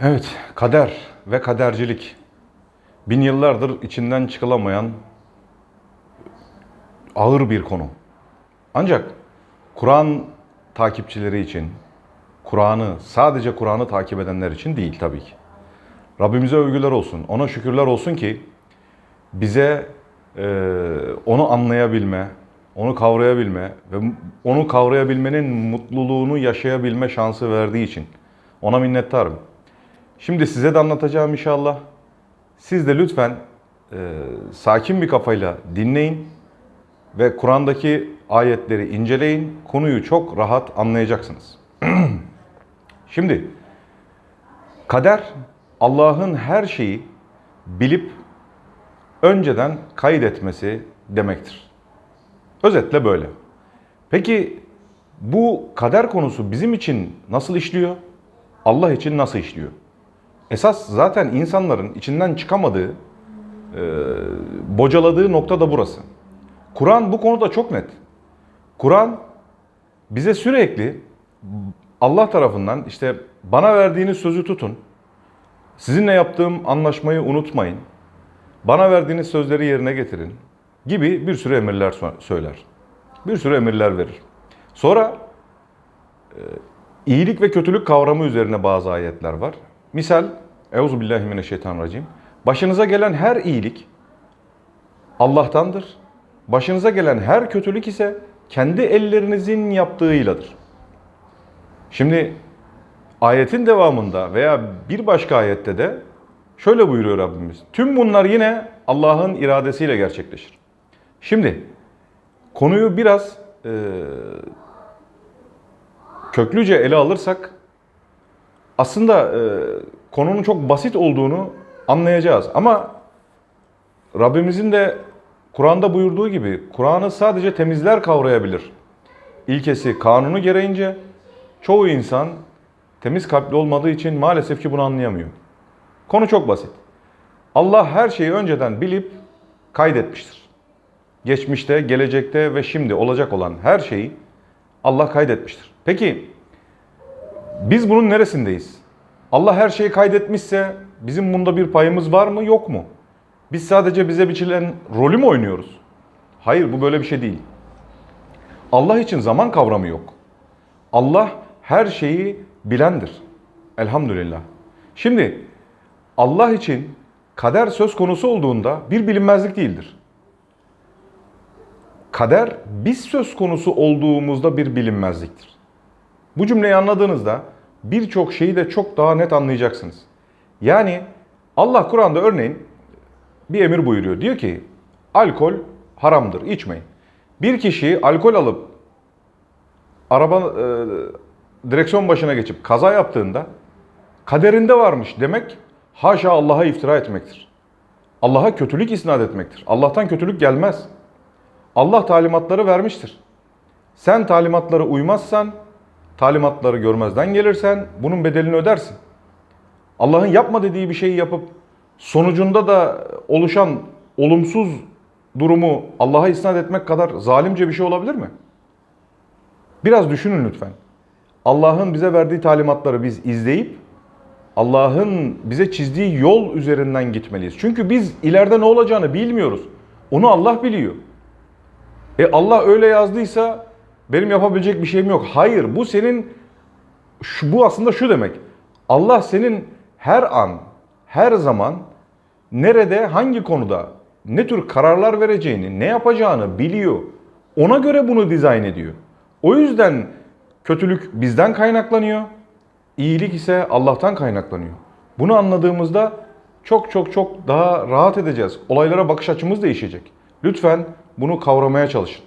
Evet, kader ve kadercilik. Bin yıllardır içinden çıkılamayan ağır bir konu. Ancak Kur'an takipçileri için, Kur'an'ı, sadece Kur'an'ı takip edenler için değil tabii ki. Rabbimize övgüler olsun, ona şükürler olsun ki bize e, onu anlayabilme, onu kavrayabilme ve onu kavrayabilmenin mutluluğunu yaşayabilme şansı verdiği için ona minnettarım. Şimdi size de anlatacağım inşallah. Siz de lütfen e, sakin bir kafayla dinleyin ve Kur'an'daki ayetleri inceleyin. Konuyu çok rahat anlayacaksınız. Şimdi kader Allah'ın her şeyi bilip önceden kaydetmesi demektir. Özetle böyle. Peki bu kader konusu bizim için nasıl işliyor? Allah için nasıl işliyor? Esas zaten insanların içinden çıkamadığı, e, bocaladığı nokta da burası. Kur'an bu konuda çok net. Kur'an bize sürekli Allah tarafından işte bana verdiğiniz sözü tutun, sizinle yaptığım anlaşmayı unutmayın, bana verdiğiniz sözleri yerine getirin gibi bir sürü emirler söyler. Bir sürü emirler verir. Sonra e, iyilik ve kötülük kavramı üzerine bazı ayetler var. Misal, Euzubillahimineşşeytanirracim. Başınıza gelen her iyilik Allah'tandır. Başınıza gelen her kötülük ise kendi ellerinizin yaptığıyladır. Şimdi ayetin devamında veya bir başka ayette de şöyle buyuruyor Rabbimiz. Tüm bunlar yine Allah'ın iradesiyle gerçekleşir. Şimdi konuyu biraz e, köklüce ele alırsak aslında e, konunun çok basit olduğunu anlayacağız. Ama Rabbimizin de Kur'an'da buyurduğu gibi Kur'an'ı sadece temizler kavrayabilir. İlkesi kanunu gereğince çoğu insan temiz kalpli olmadığı için maalesef ki bunu anlayamıyor. Konu çok basit. Allah her şeyi önceden bilip kaydetmiştir. Geçmişte, gelecekte ve şimdi olacak olan her şeyi Allah kaydetmiştir. Peki biz bunun neresindeyiz? Allah her şeyi kaydetmişse bizim bunda bir payımız var mı yok mu? Biz sadece bize biçilen rolü mü oynuyoruz? Hayır bu böyle bir şey değil. Allah için zaman kavramı yok. Allah her şeyi bilendir. Elhamdülillah. Şimdi Allah için kader söz konusu olduğunda bir bilinmezlik değildir. Kader biz söz konusu olduğumuzda bir bilinmezliktir. Bu cümleyi anladığınızda birçok şeyi de çok daha net anlayacaksınız. Yani Allah Kur'an'da örneğin bir emir buyuruyor. Diyor ki alkol haramdır, içmeyin. Bir kişi alkol alıp araba e, direksiyon başına geçip kaza yaptığında kaderinde varmış demek haşa Allah'a iftira etmektir. Allah'a kötülük isnat etmektir. Allah'tan kötülük gelmez. Allah talimatları vermiştir. Sen talimatlara uymazsan, talimatları görmezden gelirsen bunun bedelini ödersin. Allah'ın yapma dediği bir şeyi yapıp sonucunda da oluşan olumsuz durumu Allah'a isnat etmek kadar zalimce bir şey olabilir mi? Biraz düşünün lütfen. Allah'ın bize verdiği talimatları biz izleyip Allah'ın bize çizdiği yol üzerinden gitmeliyiz. Çünkü biz ileride ne olacağını bilmiyoruz. Onu Allah biliyor. E Allah öyle yazdıysa benim yapabilecek bir şeyim yok. Hayır bu senin şu, bu aslında şu demek. Allah senin her an, her zaman nerede, hangi konuda ne tür kararlar vereceğini, ne yapacağını biliyor. Ona göre bunu dizayn ediyor. O yüzden kötülük bizden kaynaklanıyor. İyilik ise Allah'tan kaynaklanıyor. Bunu anladığımızda çok çok çok daha rahat edeceğiz. Olaylara bakış açımız değişecek. Lütfen bunu kavramaya çalışın.